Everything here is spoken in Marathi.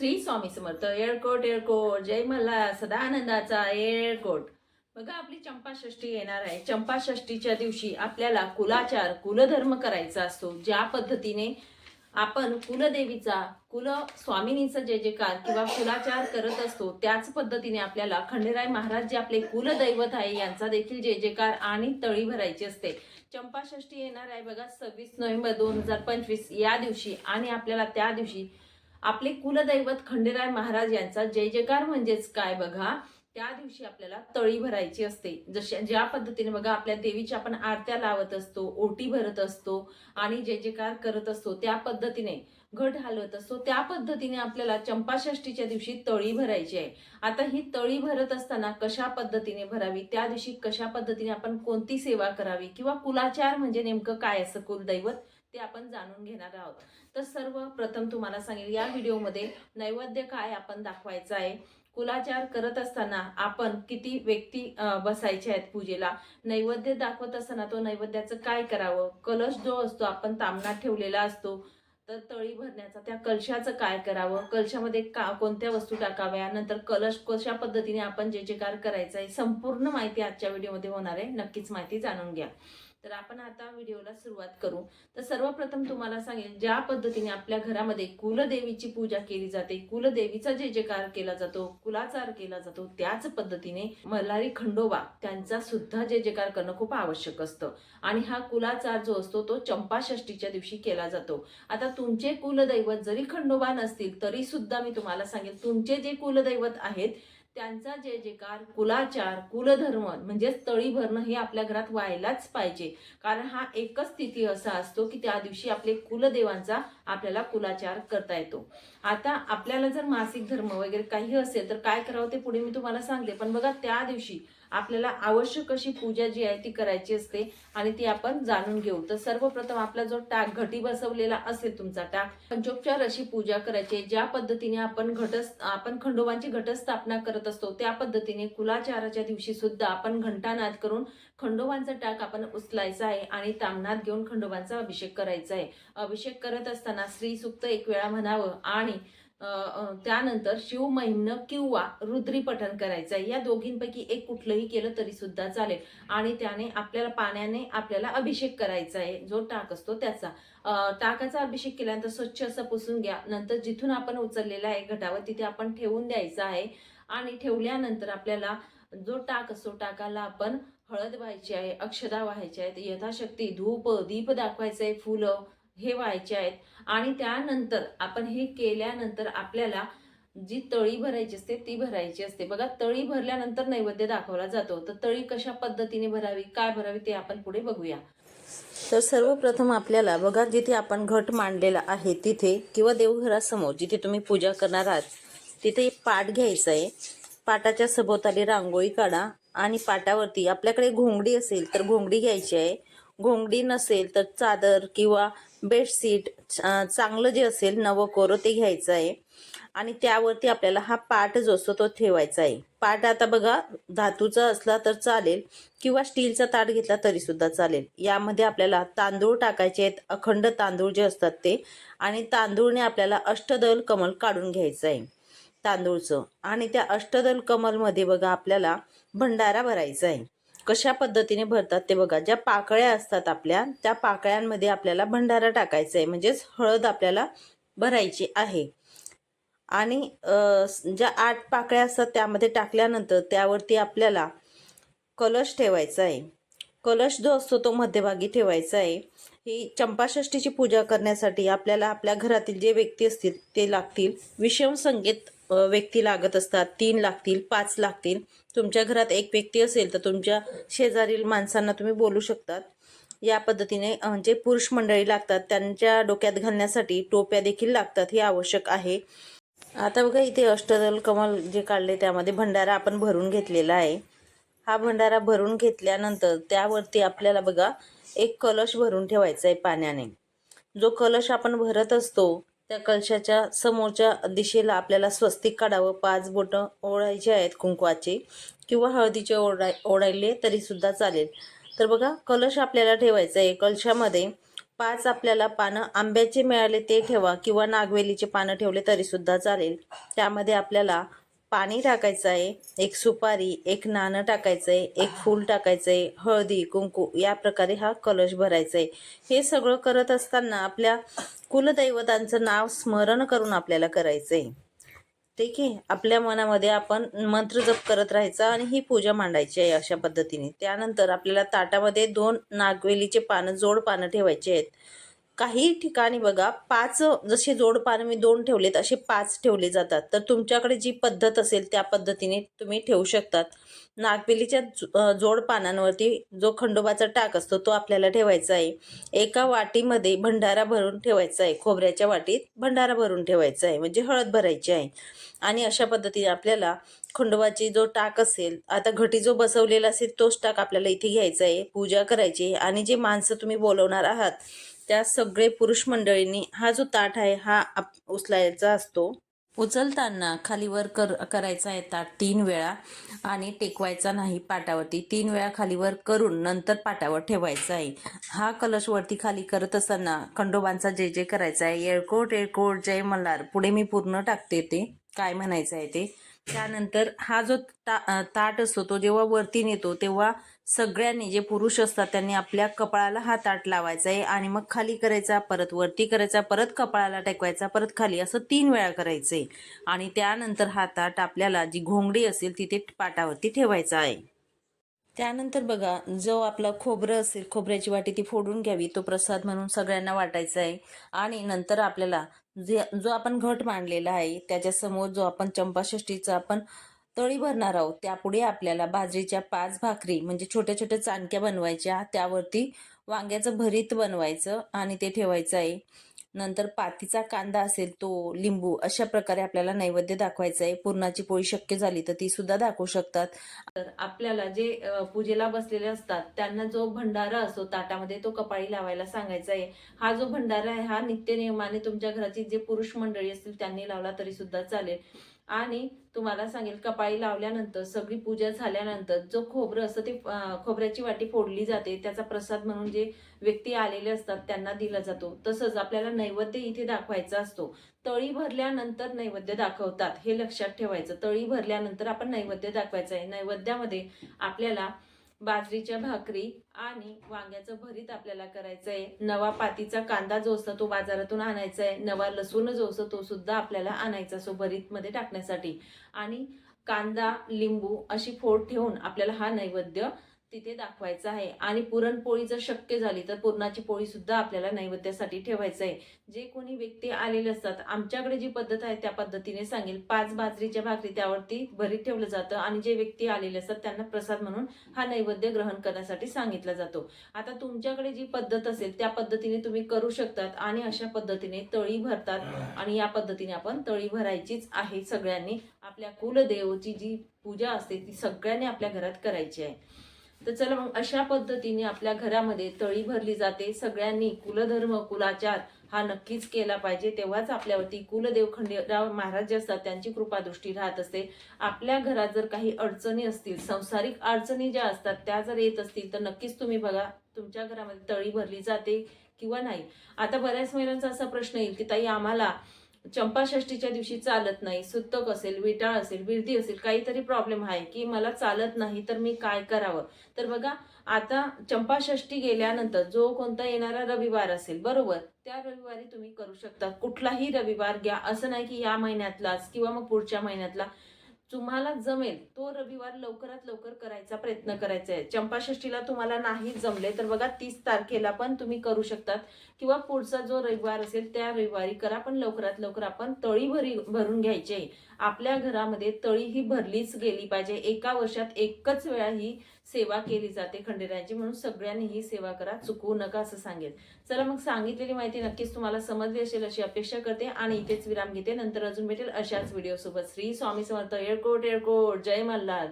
श्री स्वामी समर्थ एअरकोट एअरकोट जय मला सदानंदाचा एअरकोट. बघा आपली चंपाषष्ठी येणार आहे. चंपाषष्ठीच्या दिवशी आपल्याला कुलाचार कुलधर्म करायचा असतो. ज्या पद्धतीने आपण कुलदेवीचा कुल स्वामिनीचा जय जयकार किंवा कुलाचार करत असतो त्याच पद्धतीने आपल्याला खंडेराय महाराज जे आपले कुलदैवत आहे यांचा देखील जय जयकार आणि तळी भरायची असते. चंपाषष्ठी येणार आहे बघा सव्वीस नोव्हेंबर दोन हजार पंचवीस या दिवशी आणि आपल्याला त्या दिवशी आपले कुलदैवत खंडेराय महाराज यांचा जय जयकार म्हणजेच काय बघा? त्या दिवशी आपल्याला तळी भरायची असते. जशा ज्या पद्धतीने बघा आपल्या देवीच्या आपण आरत्या लावत असतो ओटी भरत असतो आणि जय जयकार करत असतो त्या पद्धतीने घट हलवत असतो. त्या पद्धतीने आपल्याला चंपाषष्टीच्या दिवशी तळी भरायची आहे. आता ही तळी भरत असताना कशा पद्धतीने भरावी? त्या दिवशी कशा पद्धतीने आपण कोणती सेवा करावी? किंवा कुलाचार म्हणजे नेमकं काय असं कुलदैवत? ते आपण जाणून घेणार आहोत. तर सर्वप्रथम तुम्हाला सांगेल या व्हिडिओमध्ये नैवेद्य काय आपण दाखवायचं आहे? कुलाचार करत असताना आपण किती व्यक्ती बसायचे आहेत पूजेला? नैवेद्य दाखवत असताना तो नैवेद्याचं काय करावं? कलश जो असतो आपण तामणात ठेवलेला असतो तर तळी भरण्याचा त्या कलशाचं काय करावं? कलशामध्ये का कोणत्या वस्तू टाकाव्या? नंतर कलश कशा पद्धतीने आपण जे जे कार करायचं आहे संपूर्ण माहिती आजच्या व्हिडिओमध्ये होणार आहे. नक्कीच माहिती जाणून घ्या. तर आपण आता व्हिडिओला सुरुवात करू. तर सर्वप्रथम तुम्हाला सांगेल ज्या पद्धतीने आपल्या घरामध्ये कुलदेवीची पूजा केली जाते कुलदेवीचा जे जयकार केला जातो कुलाचार केला जातो त्याच पद्धतीने मल्हारी खंडोबा त्यांचा सुद्धा जे जयकार करणं खूप आवश्यक असतं. आणि हा कुलाचार जो असतो तो चंपाषष्टीच्या दिवशी केला जातो. आता तुमचे कुलदैवत जरी खंडोबा नसतील तरी सुद्धा मी तुम्हाला सांगेल तुमचे जे कुलदैवत आहेत त्यांचा जय जयकार कुलाचार कुलधर्म म्हणजेच तळी भरणं हे आपल्या घरात व्हायलाच पाहिजे. कारण हा एकच तिथी असा असतो की त्या दिवशी आपले कुलदेवांचा आपल्याला कुलाचार करता येतो. आता आपल्याला जर मासिक धर्म वगैरे काही असेल तर काय करावं ते पुढे मी तुम्हाला सांगते. पण बघा त्या दिवशी आपल्याला आवश्यक अशी पूजा जी आहे ती करायची असते आणि ती आपण जाणून घेऊ तर सर्वप्रथम आपला जो टाक घटी बसवलेला असेल तुमचा टाक पंचोपचार अशी पूजा करायची आहे. ज्या पद्धतीने आपण घट आपण खंडोबांची घटस्थापना करत असतो त्या पद्धतीने कुलाचाराच्या दिवशी सुद्धा आपण घंटानाद करून खंडोबांचा टाक आपण उचलायचा आहे आणि तामनात घेऊन खंडोबांचा अभिषेक करायचा आहे अभिषेक करत असताना श्री सुक्त एक वेळा म्हणावं आणि त्यानंतर शिवमहिम्न किंवा रुद्री पठण करायचं आहे. या दोघींपैकी एक कुठलंही केलं तरी सुद्धा चालेल. आणि त्याने आपल्याला पाण्याने आपल्याला अभिषेक करायचा आहे. जो टाक असतो त्याचा. टाकाचा अभिषेक केल्यानंतर स्वच्छ असं पुसून घ्या. नंतर जिथून आपण उचललेला आहे घटावर तिथे आपण ठेवून द्यायचा आहे. आणि ठेवल्यानंतर आपल्याला जो टाक असतो टाकाला आपण हळद व्हायची आहे अक्षदा व्हायची आहेत यथाशक्ती धूप दीप दाखवायचं आहे फुलं. हे व्हायचे आहेत. आणि त्यानंतर आपण हे केल्यानंतर आपल्याला जी तळी भरायची असते ती भरायची असते. बघा तळी भरल्यानंतर नैवेद्य दाखवला जातो. तर तळी कशा पद्धतीने भरावी काय भरावी ते आपण पुढे बघूया. तर सर्वप्रथम आपल्याला बघा जिथे आपण घट मांडलेला आहे तिथे किंवा देवघरासमोर जिथे तुम्ही पूजा करणार आहात तिथे पाट घ्यायचा आहे. पाटाच्या सभोवताली रांगोळी काढा आणि पाटावरती आपल्याकडे घोंगडी असेल तर घोंगडी घ्यायची आहे. घोंगडी नसेल तर चादर किंवा बेडशीट चांगलं जे असेल नवं कोरं ते घ्यायचं आहे. आणि त्यावरती आपल्याला हा पाट जो असतो तो ठेवायचा आहे. पाट आता बघा धातूचा असला तर चालेल किंवा स्टीलचा ताट घेतला तरी सुद्धा चालेल. यामध्ये आपल्याला तांदूळ टाकायचे आहेत अखंड तांदूळ जे असतात ते. आणि तांदूळने आपल्याला अष्टदल कमल काढून घ्यायचं आहे तांदूळचं. आणि त्या अष्टदल कमलमध्ये बघा आपल्याला भंडारा भरायचा आहे. कशा पद्धतीने भरतात ते बघा. ज्या पाकळ्या असतात आपल्या त्या पाकळ्यांमध्ये आपल्याला भंडारा टाकायचा आहे. म्हणजेच हळद आपल्याला भरायची आहे. आणि ज्या आठ पाकळ्या असतात त्यामध्ये टाकल्यानंतर त्यावरती आपल्याला कलश ठेवायचा आहे. कलश जो असतो तो मध्यभागी ठेवायचा आहे. ही चंपाषष्टीची पूजा करण्यासाठी आपल्याला आपल्या घरातील जे व्यक्ती असतील ते लागतील. विषम संगीत व्यक्ती लागत असतात. तीन लागतील पाच लागतील. तुमच्या घरात एक व्यक्ती असेल तर तुमच्या शेजारील माणसांना तुम्ही बोलू शकतात. या पद्धतीने जे पुरुष मंडळी लागतात त्यांच्या डोक्यात घालण्यासाठी टोप्या देखील लागतात हे आवश्यक आहे. आता बघा इथे अष्टदल कमल जे काढले त्यामध्ये भंडारा आपण भरून घेतलेला आहे. हा भंडारा भरून घेतल्यानंतर त्यावरती आपल्याला बघा एक कलश भरून ठेवायचा आहे पाण्याने. जो कलश आपण भरत असतो त्या कलशाच्या समोरच्या दिशेला आपल्याला स्वस्तिक काढावं पाच बोटं ओढायचे आहेत कुंकवाचे किंवा हळदीचे ओढाय ओढायले तरीसुद्धा चालेल. तर बघा कलश आपल्याला ठेवायचा आहे कलशामध्ये पाच आपल्याला पानं आंब्याचे मिळाले ते ठेवा किंवा नागवेलीचे पानं ठेवले तरीसुद्धा चालेल. त्यामध्ये आपल्याला पाणी टाकायचं आहे एक सुपारी एक नाणं टाकायचं आहे एक फूल टाकायचं आहे हळदी कुंकू या प्रकारे हा कलश भरायचा आहे हे सगळं करत असताना आपल्या कुलदैवतांचं नाव स्मरण करून आपल्याला करायचं आहे ठीक आहे? आपल्या मनामध्ये आपण मंत्र जप करत राहायचा आणि ही पूजा मांडायची आहे अशा पद्धतीने. त्यानंतर आपल्याला ताटामध्ये दोन नागवेलीचे पानं जोड पानं ठेवायचे आहेत. काही ठिकाणी बघा पाच जसे जोडपानं मी दोन ठेवलेत असे पाच ठेवले जातात. तर तुमच्याकडे जी पद्धत असेल त्या पद्धतीने तुम्ही ठेवू शकतात. नागपेलीच्या जोडपानांवरती जो खंडोबाचा टाक असतो तो आपल्याला ठेवायचा आहे. एका वाटीमध्ये भंडारा भरून ठेवायचा आहे. खोबऱ्याच्या वाटीत भंडारा भरून ठेवायचा आहे. म्हणजे हळद भरायची आहे. आणि अशा पद्धतीने आपल्याला खंडोबाची जो टाक असेल आता घटी जो बसवलेला असेल तोच टाक आपल्याला इथे घ्यायचा आहे. पूजा करायची आहे. आणि जे माणसं तुम्ही बोलवणार आहात त्या सगळे पुरुष मंडळींनी हा जो ताट आहे हा आप उचलायचा असतो. उचलताना खालीवर कर करायचा आहे ताट तीन वेळा आणि टेकवायचा नाही पाटावरती. तीन वेळा खालीवर करून नंतर पाटावर ठेवायचा आहे. हा कलश वरती खाली करत असताना खंडोबांचा जे जे करायचा आहे येळकोट येळकोट जय मल्हार पुढे मी पूर्ण टाकते ते. काय म्हणायचं आहे ते? त्यानंतर हा जो ता ताट असतो तो जेव्हा वरती नेतो तेव्हा सगळ्यांनी जे पुरुष असतात त्यांनी आपल्या कपाळाला हा ताट लावायचा आहे आणि मग खाली करायचा परत वरती करायचा परत कपाळाला टेकवायचा परत खाली असं तीन वेळा करायचं. आहे आणि त्यानंतर हा ताट आपल्याला जी घोंगडी असेल तिथे पाटावरती ठेवायचा आहे. त्यानंतर बघा जो आपला खोबरं असेल खोबऱ्याची वाटी ती फोडून घ्यावी तो प्रसाद म्हणून सगळ्यांना वाटायचा आहे. आणि नंतर आपल्याला जे जो आपण घट मांडलेला आहे त्याच्यासमोर जो आपण चंपाषष्टीचा आपण तळी भरणार आहोत त्यापुढे आपल्याला बाजरीच्या पाच भाकरी म्हणजे छोट्या छोट्या चाणक्या बनवायच्या त्यावरती वांग्याचं भरीत बनवायचं आणि ते ठेवायचं आहे. नंतर पातीचा कांदा असेल तो लिंबू अशा प्रकारे आपल्याला नैवेद्य दाखवायचा आहे पूर्णाची पोळी शक्य झाली तर ती सुद्धा दाखवू शकतात. तर आपल्याला जे पूजेला बसलेले असतात त्यांना जो भंडारा असतो ताटामध्ये तो कपाळी लावायला सांगायचा आहे हा जो भंडारा आहे हा नित्य नियमाने तुमच्या घराची जे पुरुष मंडळी असतील त्यांनी लावला तरी सुद्धा चालेल. आणि तुम्हाला सांगेल कपाळी लावल्यानंतर सगळी पूजा झाल्यानंतर जो खोबरं असतं ते खोबऱ्याची वाटी फोडली जाते. त्याचा प्रसाद म्हणून जे व्यक्ती आलेले असतात त्यांना दिला जातो. तसंच आपल्याला नैवेद्य इथे दाखवायचा असतो. तळी भरल्यानंतर नैवेद्य दाखवतात हे लक्षात ठेवायचं. तळी भरल्यानंतर आपण नैवेद्य दाखवायचं आहे. नैवेद्यामध्ये आपल्याला बाजरीच्या भाकरी आणि वांग्याचं भरीत आपल्याला करायचं आहे नवा पातीचा कांदा जो असतो तो बाजारातून आणायचा आहे नवा लसूण जो असतो तो सुद्धा आपल्याला आणायचा असो भरीतमध्ये टाकण्यासाठी. आणि कांदा लिंबू अशी फोड ठेवून आपल्याला हा नैवेद्य तिथे दाखवायचं आहे. आणि पुरणपोळी जर शक्य झाली तर पुरणाची पोळी सुद्धा आपल्याला नैवेद्यासाठी ठेवायचं आहे. जे कोणी व्यक्ती आलेले असतात आमच्याकडे जी पद्धत आहे त्या पद्धतीने सांगेल. पाच बाजरीच्या भाकरी त्यावरती भरीत ठेवलं जातं आणि जे व्यक्ती आलेले असतात त्यांना प्रसाद म्हणून हा नैवेद्य ग्रहण करण्यासाठी सांगितला जातो. आता तुमच्याकडे जी पद्धत असेल त्या पद्धतीने तुम्ही करू शकतात आणि अशा पद्धतीने तळी भरतात आणि या पद्धतीने आपण तळी भरायचीच आहे सगळ्यांनी. आपल्या कुलदेवची जी पूजा असते ती सगळ्यांनी आपल्या घरात करायची आहे. तर चला मग अशा पद्धतीने आपल्या घरामध्ये तळी भरली जाते. सगळ्यांनी कुलधर्म कुलाचार हा नक्कीच केला पाहिजे. तेव्हाच आपल्यावरती कुलदेव खंडेराव महाराज जे असतात त्यांची कृपादृष्टी राहत असते. आपल्या घरात जर काही अडचणी असतील संसारिक अडचणी ज्या असतात त्या जर येत असतील तर नक्कीच तुम्ही बघा तुमच्या घरामध्ये तळी भरली जाते किंवा नाही. आता बऱ्याच महिलांचा असा प्रश्न येईल की ताई आम्हाला चंपाषष्टीच्या दिवशी चालत नाही सुतक असेल विटाळ असेल विरधी असेल काहीतरी प्रॉब्लेम आहे की मला चालत नाही तर मी काय करावं? तर बघा आता चंपाषष्टी गेल्यानंतर जो कोणता येणारा रविवार असेल बरोबर त्या रविवारी तुम्ही करू शकता. कुठलाही रविवार घ्या असं नाही की या महिन्यातलाच किंवा मग पुढच्या महिन्यातला. तुम्हाला जमेल तो रविवार लवकरात लवकर करायचा प्रयत्न करायचा आहे. चंपाषष्टीला तुम्हाला नाही जमले तर बघा तीस तारखेला पण तुम्ही करू शकतात. किंवा पुढचा जो रविवार असेल त्या रविवारी करा पण लवकरात लवकर आपण तळी भरी भरून घ्यायची आहे. आपल्या घरामध्ये तळी ही भरलीच गेली पाहिजे. एका वर्षात एकच वेळा ही सेवा केली जाते खंडेरायांची. म्हणून सगळ्यांनी ही सेवा करा चुकवू नका असं सांगेल. चला मग सांगितलेली माहिती नक्कीच तुम्हाला समजली असेल अशी अपेक्षा करते आणि इथेच विराम घेते. नंतर अजून भेटेल अशाच व्हिडिओ सोबत. श्री स्वामी समर्थ एअरकोट एअरकोट जय मल्हार.